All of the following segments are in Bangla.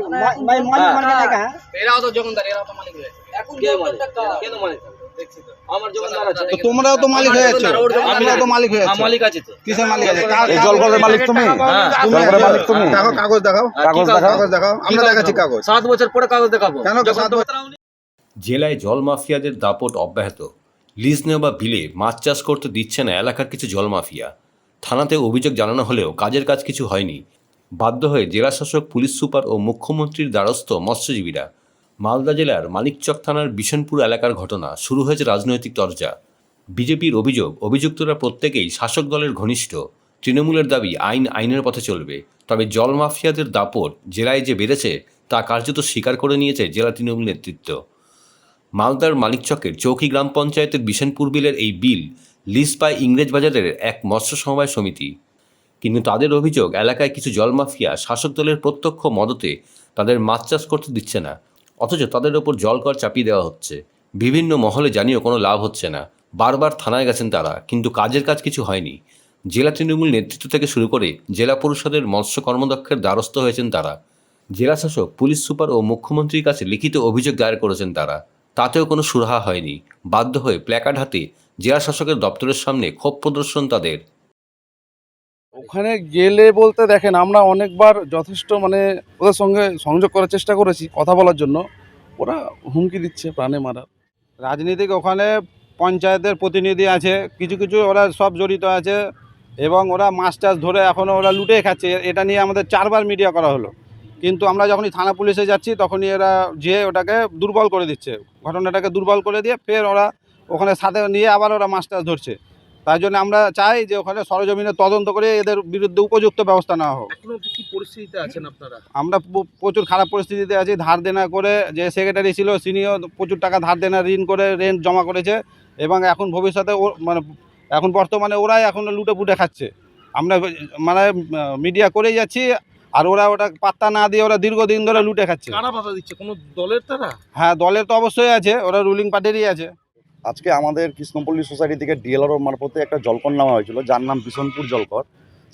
মানে হ্যাঁ। জেলায় জল মাফিয়াদের দাপট অব্যাহত। লিজ নেওয়া বিলে মাছ চাষ করতে দিচ্ছে না এলাকার কিছু জল মাফিয়া থানাতে অভিযোগ জানানো হলেও কাজের কাজ কিছু হয়নি। বাধ্য হয়ে জেলাশাসক, পুলিশ সুপার ও মুখ্যমন্ত্রীর দ্বারস্থ মৎস্যজীবীরা মালদা জেলার মানিকচক থানার বিশনপুর এলাকার ঘটনা শুরু হয়েছে রাজনৈতিক তরজা। বিজেপির অভিযোগ, অভিযুক্তরা প্রত্যেকেই শাসক দলের ঘনিষ্ঠ। তৃণমূলের দাবি আইন আইনের পথে চলবে। তবে জল মাফিয়াদের দাপট জেলায় যে বেড়েছে, তা কার্যত স্বীকার করে নিয়েছে জেলা তৃণমূল নেতৃত্ব। মালদার মানিকচকের চৌকি গ্রাম পঞ্চায়েতের বিশনপুর বিলের এই বিল লিজ পায় ইংরেজ বাজারের এক মৎস্য সমবায় সমিতি। কিন্তু তাদের অভিযোগ, এলাকায় কিছু জল মাফিয়া শাসক দলের প্রত্যক্ষ মদতে তাদের মাছ চাষ করতে দিচ্ছে না। অথচ তাদের ওপর জল কর চাপিয়ে দেওয়া হচ্ছে। বিভিন্ন মহলে জানিয়েও কোনো লাভ হচ্ছে না। বারবার থানায় গেছেন তারা, কিন্তু কাজের কাজ কিছু হয়নি। জেলা তৃণমূল নেতৃত্ব থেকে শুরু করে জেলা পরিষদের মৎস্য কর্মদক্ষের দ্বারস্থ হয়েছেন তারা। জেলা শাসক, পুলিশ সুপার ও মুখ্যমন্ত্রীর কাছে লিখিত অভিযোগ দায়ের করেছেন তারা। তাতেও কোনো সুরাহা হয়নি। বাধ্য হয়ে প্ল্যাকার্ড হাতে জেলা শাসকের দপ্তরের সামনে ক্ষোভ প্রদর্শন তাদের। ওখানে গেলে বলতে দেখেন, আমরা অনেকবার যথেষ্ট মানে ওদের সঙ্গে সংযোগ করার চেষ্টা করেছি কথা বলার জন্য। ওরা হুমকি দিচ্ছে প্রাণে মারার। রাজনীতিক ওখানে পঞ্চায়েতের প্রতিনিধি আছে, কিছু কিছু ওরা সব জড়িত আছে এবং ওরা মাছ টাছ ধরে এখনও ওরা লুটে খাচ্ছে। এটা নিয়ে আমাদের চারবার মিডিয়া করা হলো। কিন্তু আমরা যখনই থানা পুলিশে যাচ্ছি, তখনই এরা যে ওটাকে দুর্বল করে দিচ্ছে। ঘটনাটাকে দুর্বল করে দিয়ে ফের ওরা ওখানে সাথে নিয়ে আবার ওরা মাছ টাছ ধরছে। তাই জন্য আমরা চাই যে ওখানে সরজমিনে তদন্ত করে এদের বিরুদ্ধে উপযুক্ত ব্যবস্থা নেওয়া হোক। কি পরিস্থিতিতে আছেন আপনারা? আমরা প্রচুর খারাপ পরিস্থিতিতে আছি ধার দেনা করে যে সেক্রেটারি ছিল তিনিও প্রচুর টাকা ধার দেনা ঋণ করে রেন্ট জমা করেছে এবং এখন ভবিষ্যতে ও মানে এখন বর্তমানে ওরাই এখন লুটে পুটে খাচ্ছে। আমরা মানে মিডিয়া করেই যাচ্ছি আর ওরা ওটা পাত্তা না দিয়ে ওরা দীর্ঘদিন ধরে লুটে খাচ্ছে। কারা বাধা দিচ্ছে? কোনো দলের তারা? হ্যাঁ দলের তো অবশ্যই আছে ওরা রুলিং পার্টিরই আছে। আজকে আমাদের কৃষ্ণপল্লী সোসাইটি থেকে ডিএলআরও মারফতে একটা জলকর নেওয়া হয়েছিল, যার নাম বিশনপুর জলকর।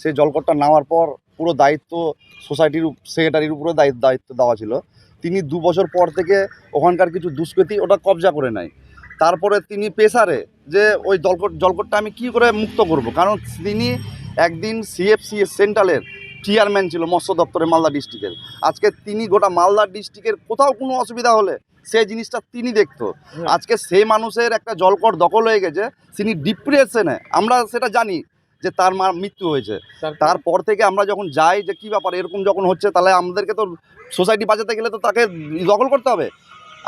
সেই জলকরটা নেওয়ার পর পুরো দায়িত্ব সোসাইটির সেক্রেটারির উপরে দায়িত্ব দেওয়া ছিল। তিনি দু বছর পর থেকে ওখানকার কিছু দুষ্কৃতী ওটা কবজা করে নেয়। তারপরে তিনি পেশারে যে ওই জলকট জলকটটা আমি কি করে মুক্ত করব? কারণ তিনি একদিন সিএফসি সেন্ট্রালের চেয়ারম্যান ছিল মৎস্য দপ্তরে মালদা ডিস্ট্রিক্টের। আজকে তিনি গোটা মালদা ডিস্ট্রিক্টের কোথাও কোনো অসুবিধা হলে সেই জিনিসটা তিনি দেখতো। আজকে সেই মানুষের একটা জলকর দখল হয়ে গেছে তিনি ডিপ্রেশনে আমরা সেটা জানি যে তার মা মৃত্যু হয়েছে। তারপর থেকে আমরা যখন যাই যে কী ব্যাপার এরকম যখন হচ্ছে তাহলে আমাদেরকে তো সোসাইটি বাঁচাতে গেলে তো তাকে দখল করতে হবে।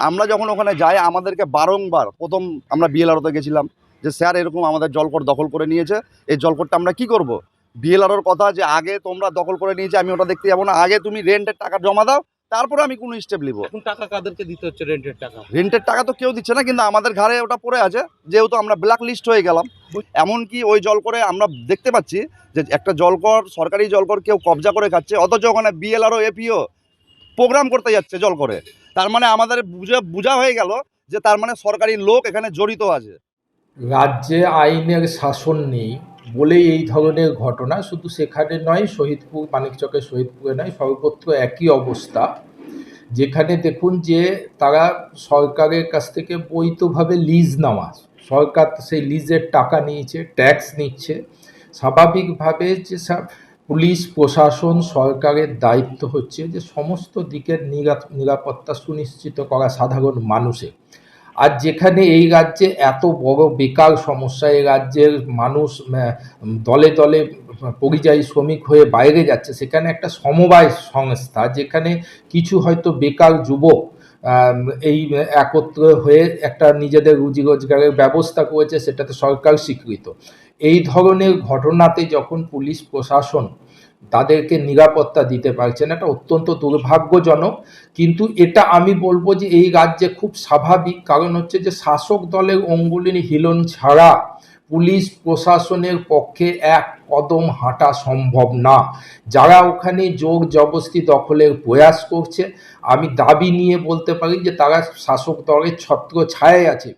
আমরা যখন ওখানে যাই আমাদেরকে বারংবার প্রথম আমরা বিএলআরওতে গেছিলাম যে স্যার এরকম আমাদের জলকর দখল করে নিয়েছে এই জলকরটা আমরা কি করব? বিএলআরওর কথা যে আগে তোমরা দখল করে নিয়েছে আমি ওটা দেখতে যাব না। আগে তুমি রেন্টের টাকা জমা দাও তারপরে আমি কোনো স্টেপ নিব। এখন টাকা কাদেরকে দিতে হচ্ছে রেন্টের টাকা? রেন্টের টাকা তো কেউ দিচ্ছে না কিন্তু আমাদের ঘাড়ে ওটা পড়ে আছে। যেহেতু আমরা ব্ল্যাক লিস্ট হয়ে গেলাম এমনকি ওই জল করে আমরা দেখতে পাচ্ছি যে একটা জলকর সরকারি জলকর কেউ কবজা করে খাচ্ছে অথচ ওখানে বিএলআরও এপিও প্রোগ্রাম করতে যাচ্ছে জল করে তার মানে আমাদের বুঝে বোঝা হয়ে গেল যে তার মানে সরকারি লোক এখানে জড়িত আছে। রাজ্যে আইনের শাসন নেই বলেই এই ধরনের ঘটনা, শুধু সেখানে নয় শহীদপুর মানিকচকের শহীদপুরে নয়, সর্বত্র একই অবস্থা। যেখানে দেখুন যে তারা সরকারের কাছ থেকে বৈধভাবে লিজ নেওয়া, সরকার সেই লিজের টাকা নিয়েছে, ট্যাক্স নিচ্ছে। স্বাভাবিকভাবে যে পুলিশ, প্রশাসন, সরকারের দায়িত্ব হচ্ছে যে সমস্ত দিকের নিরা- নিরাপত্তা সুনিশ্চিত করা সাধারণ মানুষের। আর যেখানে এই রাজ্যে এত বড় বেকার সমস্যা, এই রাজ্যের মানুষ দলে দলে পরিযায়ী শ্রমিক হয়ে বাইরে যাচ্ছে, সেখানে একটা সমবায় সংস্থা যেখানে কিছু হয়তো বেকার যুবক এই একত্র হয়ে একটা নিজেদের রুজি রোজগারের ব্যবস্থা করেছে, সেটাতে সরকার স্বীকৃত। এই ধরনের ঘটনাতে যখন পুলিশ প্রশাসন তাদেরকে নিরাপত্তা দিতে পারছে না এটা অত্যন্ত দুর্ভাগ্যজনক। কিন্তু এটা আমি বলব যে এই রাজ্যে খুব স্বাভাবিক। কারণ হচ্ছে যে শাসক দলের অঙ্গুলির হিলন ছাড়া পুলিশ প্রশাসনের পক্ষে এক কদম হাঁটা সম্ভব না। যারা ওখানে জোর জবস্তি দখলের প্রয়াস করছে, আমি দাবি নিয়ে বলতে পারি যে তারা শাসক দলের ছত্র ছায় আছে।